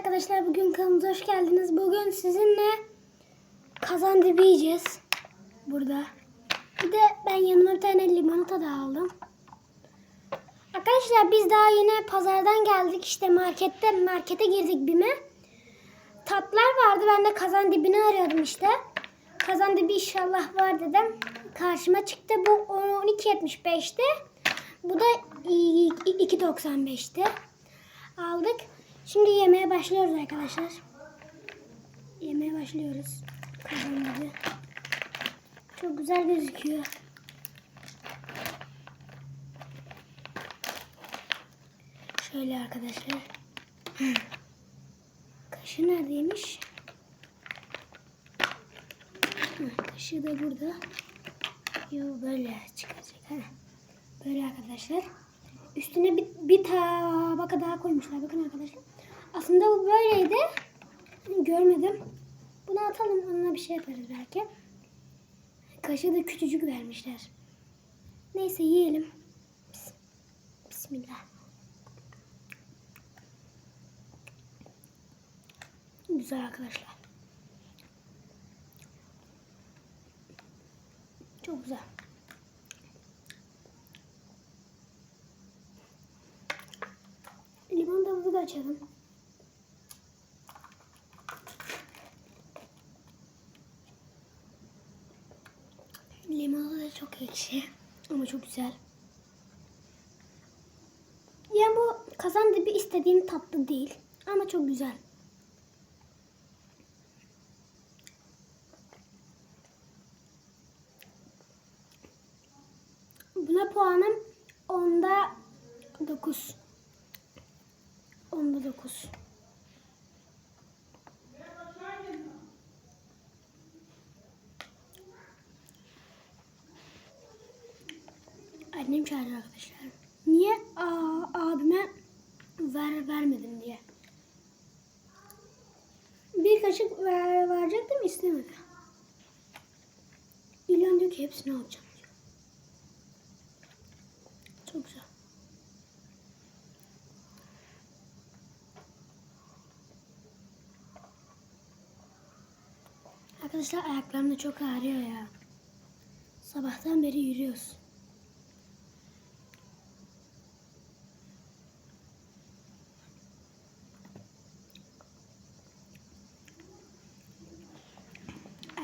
arkadaşlar bugün kanalımıza hoş geldiniz. Bugün sizinle kazan dibi yiyeceğiz. Burada. Bir de ben yanıma bir tane limonata da aldım. Arkadaşlar biz daha yine pazardan geldik. İşte markette markete girdik BİM'e. Tatlar vardı. Ben de kazan dibini arıyordum işte. Kazan dibi inşallah var dedim. Karşıma çıktı. Bu 12.75'ti. Bu da 2.95'ti. Aldık. Şimdi yemeye başlıyoruz arkadaşlar. Yemeye başlıyoruz. Kazan. Çok güzel gözüküyor. Şöyle arkadaşlar. Kaşı neredeymiş? Kaşı da burada. Yo böyle çıkacak. Ha. Böyle arkadaşlar. Üstüne bir, bir tabaka daha koymuşlar. Bakın arkadaşlar. Aslında bu böyleydi. Görmedim. Bunu atalım. Onunla bir şey yaparız belki. Kaşı da küçücük vermişler. Neyse yiyelim. Bis- Bismillah. Güzel arkadaşlar. Çok güzel. Limon da açalım. Limonu da çok ekşi ama çok güzel. Yani bu kazan dibi istediğim tatlı değil ama çok güzel. Buna puanım onda 9. Onda 9. Annem çağırdı arkadaşlar. Niye Aa, abime ver vermedim diye. Bir kaşık ver, verecektim istemedi. İlan diyor ki hepsini alacağım diyor. Çok güzel. Arkadaşlar ayaklarım da çok ağrıyor ya. Sabahtan beri yürüyoruz.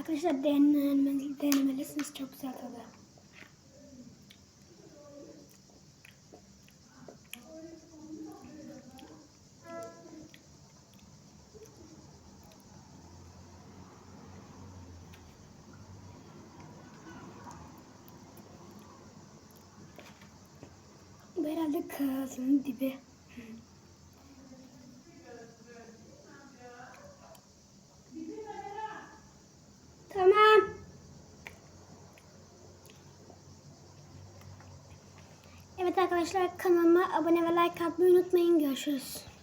Arkadaşlar denemeli, denemelisiniz çok güzel tadı. Bu herhalde kazanın dibi. Evet arkadaşlar kanalıma abone ve like atmayı unutmayın. Görüşürüz.